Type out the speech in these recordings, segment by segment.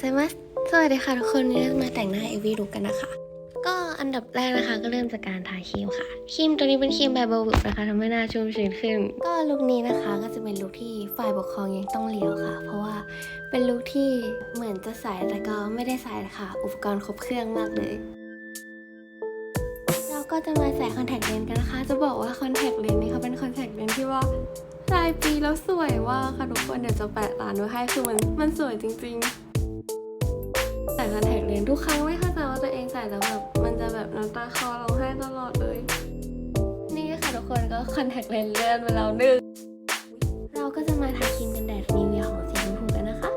ไซมัสสวัสดีค่ะทุกคนวันนี้เราจะมาแต่งหน้าเอวีลุกกันนะคะ ก็อันดับแรกนะคะก็เริ่มจากการทาครีมค่ะครีมตัวนี้เป็นครีมแบบเบลบุนะคะทำให้หน้าชุ่มชื้นขึ้น ก็ลุคนี้นะคะก็จะเป็นลุคที่ฝ่ายปกครองยังต้องเลี้ยวค่ะ เพราะว่าเป็นลุคที่เหมือนจะใส่แต่ก็ไม่ได้ใส่ค่ะ อุปกรณ์ครบเครื่องมากเลยเราก็จะมาใส่คอนแทคเลนส์กันนะคะ จะบอกว่าคอนแทคเลนส์นี่เขาเป็นคอนแทคเลนส์ที่ว่ารายปีแล้วสวยว่าค่ะทุกคนเดี๋ยวจะแปะร้านไว้ให้คือมันมันสวยจริง ๆ ใส่คอนแทคเลนส์ทุกครั้งไม่เข้าใจว่าตัวเองใส่แล้วแบบมันจะแบบน้ำตาคลอร้องไห้ตลอดเลย นี่ค่ะทุกคนก็คอนแทคเลนส์เลื่อนไปแล้วหนึ่งเราก็จะมาทาครีมกันแดดนิวเวียของสีชมพูกันนะคะ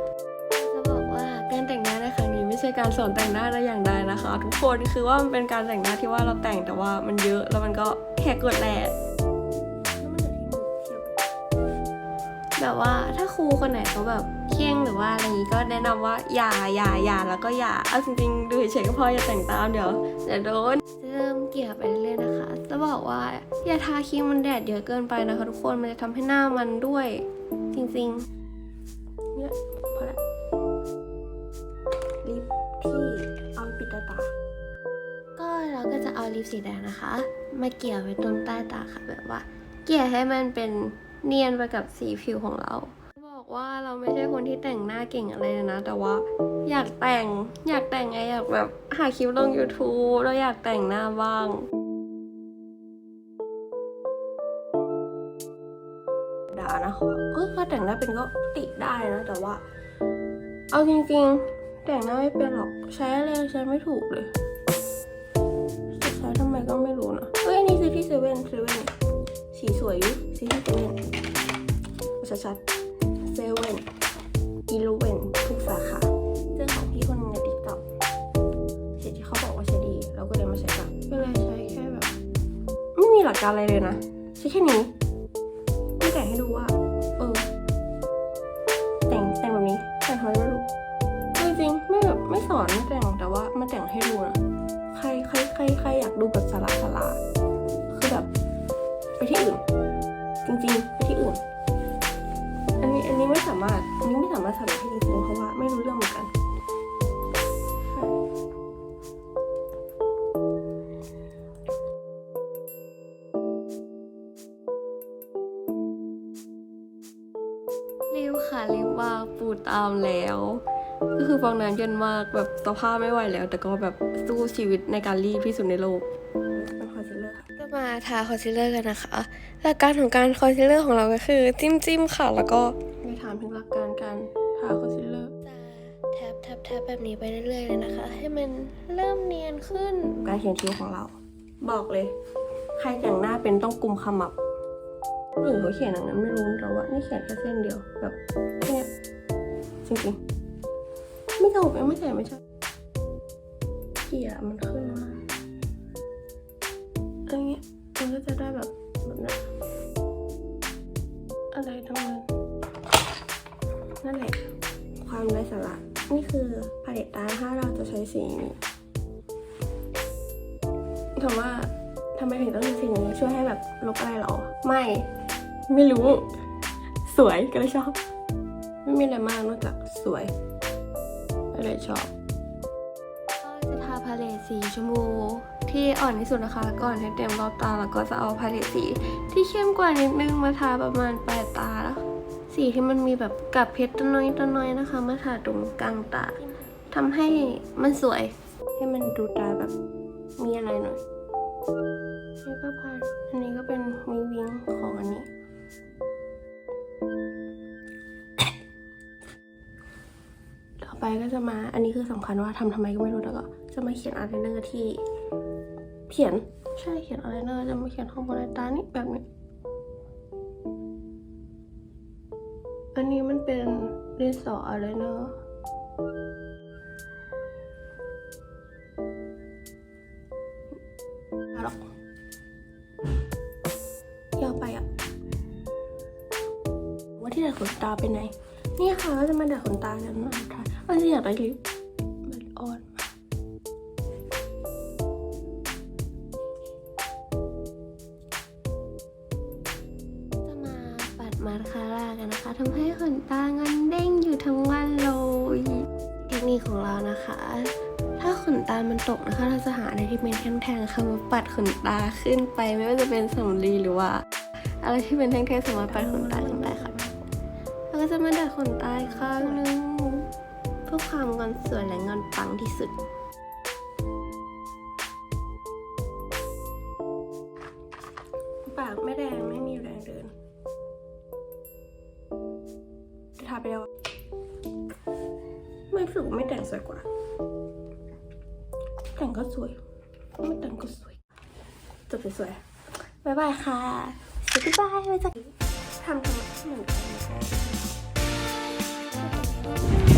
จะบอกว่าการแต่งหน้าในครั้งนี้ไม่ใช่การสอนแต่งหน้าแต่อย่างใดนะคะ ทุกคนคือว่ามันเป็นการแต่งหน้าที่ว่าเราแต่งแต่ว่ามันเยอะแล้วมันก็แค่กดแหละแบบว่าถ้าครูคนไหนเขาแบบเคี่ยงหรือ ว่าอะไรนี้ก็แนะนำว่าอย่าอย่าอย่าแล้วก็อย่าเอาจริงๆดูเฉยๆก็พออย่าแต่งตามเดี๋ยวเดี๋ยวโดนเริ่มเกี่ยวไปเรื่อยๆนะคะ จะบอกว่าอย่าทาครีมมันแดดเยอะเกินไปนะคะทุกคนมันจะทำให้หน้ามันด้วย จริงๆเนี่ยพอละลิปที่เอาปิดตาตาก็เราก็จะเอาลิปสีแดงนะคะ มาเกี่ยวไว้ตรงใต้ตาค่ะแบบว่า เกี่ยวให้มันเป็นเนียนไปกับสีผิวของเรา ว่าเราไม่ใช่คนที่แต่งหน้าเก่งอะไรนะ แต่ว่าอยากแต่งอยากแต่งไงอยากแบบหาคลิปลง YouTube แล้วอยากแต่งหน้าบ้างด่านะคะเฮ้ยถ้าแต่งหน้าเป็นก็ติได้นะแต่ว่า เอาจริงๆ แต่งหน้าไม่เป็นหรอกใช้อะไรใช้ไม่ถูกเลยใช้ทำไมก็ไม่รู้นะเฮ้ยอันนี้ซื้อที่เซเว่นเซเว่นสีสวยอยู่ซื้อที่เซเว่นชัดๆ เซเว่นอีลูเวนทุกสาขาเจอของพี่คนนึงในติ๊กต็อกเห็นที่เขาบอกว่าใช้ดี เราก็เลยมาใช้กันก็เลยใช้แค่แบบ ไม่มีหลักการอะไรเลยนะ ใช้แค่นี้ไม่แต่งให้ดูว่า เออ แต่งแต่งแบบนี้แต่งทำไมไม่รู้จริงๆไม่แบบไม่สอนไม่แต่งามารถไม่สามารถสอนให้จริงเพราะว่าไม่รู้เรื่องเหมือนกันรีบค่ะรีบว่าปูตามแล้ว ก็คือฟองน้ำเย็นมากแบบสภาพไม่ไหวแล้ว แต่ก็แบบ สู้ชีวิตในการรีบที่สุดในโลกเป็นคอนซีลเลอร์ค่ะจะมาทาคอนซีลเลอร์กันนะคะ หลักการของการคอนซีลเลอร์ของเราก็คือจิ้มจิ้มๆค่ะ แล้วก็ไม่ถามถึงหลักการการทาคอนซีลเลอร์จะแทบแทบแทบแบบนี้ไปเรื่อยๆเลยนะคะ ให้มันเริ่มเนียนขึ้น การเขียนคิ้วของเรา บอกเลย ใครแต่งหน้าเป็นต้องกุมขมับหรือเขาเขียนอย่างนั้นไม่รู้แต่ว่านี่เขียนแค่เส้นเดียวแบบแค่เนี้ยจริงๆ ไม่ถูกไม่ใช่ไม่ใช่ เกี่ยมันขึ้นมาอันเงี้ยมันก็จะได้แบบแบบนั้นอะไรทั้งนั้นนั่นแหละความไร้สาระนี่คือพาเลตตาถ้าเราจะใช้สีนี้ถามว่าทำไมถึงต้องเป็นสิ่งนี้ช่วยให้แบบลบอะไรหรอ ไม่ ไม่รู้ สวยก็เลยชอบ ไม่มีอะไรมากนอกจากสวยก็เลยชอบ สีชมพูที่อ่อนที่สุดนะคะก่อนให้เต็มรอบตา แล้วก็จะเอาพาเลตสีที่เข้มกว่านิดนึงมาทาประมาณปลายตาแล้วสีที่มันมีแบบกับเพชรตัวน้อยตัวน้อยนะคะ มาทาตรงกลางตาทำให้มันสวย ให้มันดูตาแบบมีอะไรหน่อยนี่ก็พาอันนี้ก็เป็นมีวิงของอันนี้ต่อไปก็จะมา อันนี้คือสำคัญว่าทำทำไมก็ไม่รู้แล้วก็ จะมาเขียนอะไรเนอร์ที่เขียนใช่เขียนอะไรเนอร์จะมาเขียนข้างบนในตานี่แบบนี้ อันนี้มันเป็นดินสออะไรเนอร์หรอกยาวไปอะ ว่าที่ดัดขนตาเป็นไงนี่ค่ะเราจะมาดัดขนตากันนะคะเราจะอยากได้ลิป มาสคาร่ากันนะคะทำให้ขนตาเงันเด้งอยู่ทั้งวันเลยเก๋คนิคของเรานะคะ ถ้าขนตามันตกนะคะ เราจะหาอะไรที่เป็นแท่งๆค่ะมาปัดขนตาขึ้นไปไม่ว่าจะเป็นสำลีหรือว่าอะไรที่เป็นแท่งๆสามารถปัดขนตาขึ้นไปค่ะแล้วก็จะมาดัดขนตาอีกข้างนึงเพื่อความงอนสวยและงอนปังที่สุด รู้สึกว่าไม่แต่งสวยกว่า แต่งก็สวย ไม่แต่งก็สวย จบสวยๆบ๊ายบายค่ะสวัสดีบายไว้เจอกันทำทำเหมือนกัน